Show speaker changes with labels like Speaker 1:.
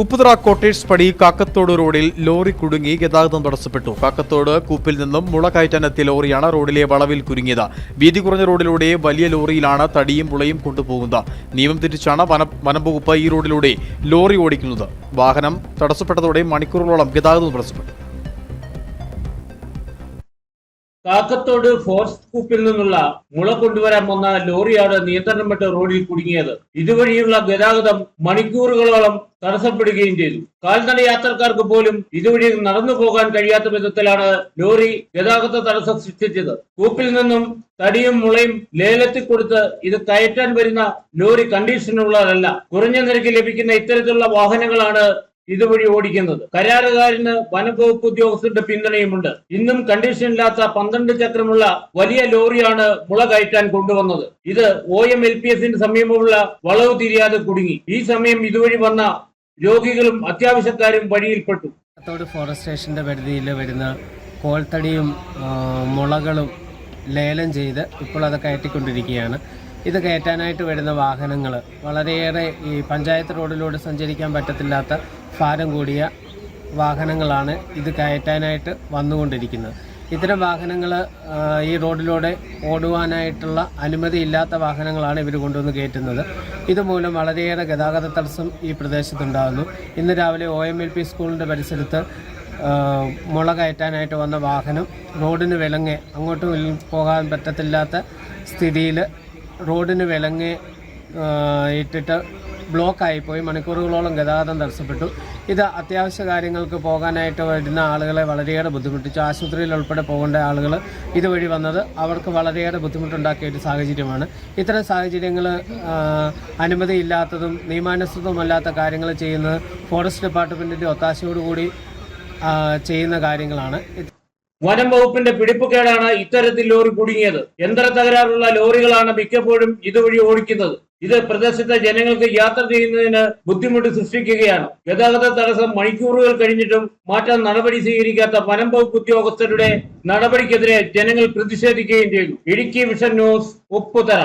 Speaker 1: Upputhara quarters പടി കാക്കത്തോട് റോഡിൽ lorry കുടുങ്ങി ഗതാഗതം തടസ്സപ്പെട്ടു. കാക്കത്തോട് കൂപ്പിൽ നിന്നും മുള കയറ്റാനെത്തിയ ലോറിയാണ് റോഡിലെ വളവിൽ കുരുങ്ങിയത്. വീതി കുറഞ്ഞ റോഡിലൂടെ വലിയ ലോറിയിലാണ് തടിയും പുളയും കൊണ്ടുപോകുന്നത്. നിയമം തെറ്റിച്ചാണ് വന വനംവകുപ്പ് ഈ റോഡിലൂടെ ലോറി ഓടിക്കുന്നത്. വാഹനം തടസ്സപ്പെട്ടതോടെ മണിക്കൂറുകളോളം ഗതാഗതം തടസ്സപ്പെട്ടു.
Speaker 2: കാക്കത്തോട് ഫോറസ്റ്റ് കൂപ്പിൽ നിന്നുള്ള മുള കൊണ്ടുവരാൻ വന്ന ലോറിയാണ് നിയന്ത്രണം വിട്ട് റോഡിൽ കുടുങ്ങിയത്. ഇതുവഴിയുള്ള ഗതാഗതം മണിക്കൂറുകളോളം തടസ്സപ്പെടുകയും ചെയ്തു. കാൽനട യാത്രക്കാർക്ക് പോലും ഇതുവഴി നടന്നു പോകാൻ കഴിയാത്ത വിധത്തിലാണ് ലോറി ഗതാഗത തടസ്സം സൃഷ്ടിച്ചത്. കൂപ്പിൽ നിന്നും തടിയും മുളയും ലേലത്തിൽ കൊടുത്ത് ഇത് കയറ്റാൻ വരുന്ന ലോറി കണ്ടീഷനുള്ളതല്ല. കുറഞ്ഞ നിരക്ക് ലഭിക്കുന്ന ഇത്തരത്തിലുള്ള വാഹനങ്ങളാണ് ഇതുവഴി ഓടിക്കുന്നത്. കരാറുകാരന് വനംവകുപ്പ് ഉദ്യോഗസ്ഥരുടെ പിന്തുണയുമുണ്ട്. ഇന്നും കണ്ടീഷൻ ഇല്ലാത്ത പന്ത്രണ്ട് ചക്രമുള്ള വലിയ ലോറിയാണ് മുള കയറ്റാൻ കൊണ്ടുവന്നത്. ഇത് ഒ എം എൽ പി എസിന് സമീപമുള്ള വളവ് തിരിയാതെ കുടുങ്ങി. ഈ സമയം ഇതുവഴി വന്ന രോഗികളും അത്യാവശ്യക്കാരും വഴിയിൽപ്പെട്ടു.
Speaker 3: ഫോറസ്റ്റ് സ്റ്റേഷന്റെ പരിധിയിൽ വരുന്ന കോൾത്തടിയും മുളകളും ലേലം ചെയ്ത് ഇപ്പോൾ അത് കയറ്റിക്കൊണ്ടിരിക്കുകയാണ്. ഇത് കയറ്റാനായിട്ട് വരുന്ന വാഹനങ്ങൾ വളരെയേറെ ഈ പഞ്ചായത്ത് റോഡിലൂടെ സഞ്ചരിക്കാൻ പറ്റത്തില്ലാത്ത ഭാരം കൂടിയ വാഹനങ്ങളാണ് ഇത് കയറ്റാനായിട്ട് വന്നുകൊണ്ടിരിക്കുന്നത്. ഇത്തരം വാഹനങ്ങൾ ഈ റോഡിലൂടെ ഓടുവാനായിട്ടുള്ള അനുമതി ഇല്ലാത്ത വാഹനങ്ങളാണ് ഇവർ കൊണ്ടുവന്ന് കയറ്റുന്നത്. ഇതുമൂലം വളരെയേറെ ഗതാഗത തടസ്സം ഈ പ്രദേശത്തുണ്ടാകുന്നു. ഇന്ന് രാവിലെ ഒ എം എൽ പി സ്കൂളിന്റെ പരിസരത്ത് മുള കയറ്റാനായിട്ട് വന്ന വാഹനം റോഡിന് വിലങ്ങെ അങ്ങോട്ടും പോകാൻ പറ്റത്തില്ലാത്ത സ്ഥിതിയിൽ റോഡിന് വിലങ്ങെ ഇട്ടിട്ട് ബ്ലോക്കായിപ്പോയി. മണിക്കൂറുകളോളം ഗതാഗതം തടസ്സപ്പെട്ടു. ഇത് അത്യാവശ്യ കാര്യങ്ങൾക്ക് പോകാനായിട്ട് വരുന്ന ആളുകളെ വളരെയേറെ ബുദ്ധിമുട്ടിച്ചു. ആശുപത്രിയിൽ ഉൾപ്പെടെ പോകേണ്ട ആളുകൾ ഇതുവഴി വന്നത് അവർക്ക് വളരെയേറെ ബുദ്ധിമുട്ടുണ്ടാക്കിയ ഒരു സാഹചര്യമാണ്. ഇത്തരം സാഹചര്യങ്ങൾ അനുമതിയില്ലാത്തതും നിയമാനുസൃതമല്ലാത്ത കാര്യങ്ങൾ ചെയ്യുന്നത് ഫോറസ്റ്റ് ഡിപ്പാർട്ട്മെന്റിന്റെ ഒത്താശയോടുകൂടി ചെയ്യുന്ന കാര്യങ്ങളാണ്.
Speaker 2: വനം വകുപ്പിന്റെ പിടിപ്പുകേടാണ് ഇത്തരത്തിൽ ലോറി കുടുങ്ങിയത്. യന്ത്ര തകരാറുള്ള ലോറികളാണ് മിക്കപ്പോഴും ഇതുവഴി ഓടിക്കുന്നത്. ഇത് പ്രദേശത്തെ ജനങ്ങൾക്ക് യാത്ര ചെയ്യുന്നതിന് ബുദ്ധിമുട്ട് സൃഷ്ടിക്കുകയാണ്. ഗതാഗത തടസ്സം മണിക്കൂറുകൾ കഴിഞ്ഞിട്ടും മാറ്റാൻ നടപടി സ്വീകരിക്കാത്ത വനം വകുപ്പ് ഉദ്യോഗസ്ഥരുടെ നടപടിക്കെതിരെ ജനങ്ങൾ പ്രതിഷേധിക്കുകയും ചെയ്തു ഇടുക്കി വിഷൻ ന്യൂസ് ഉപ്പുതറ.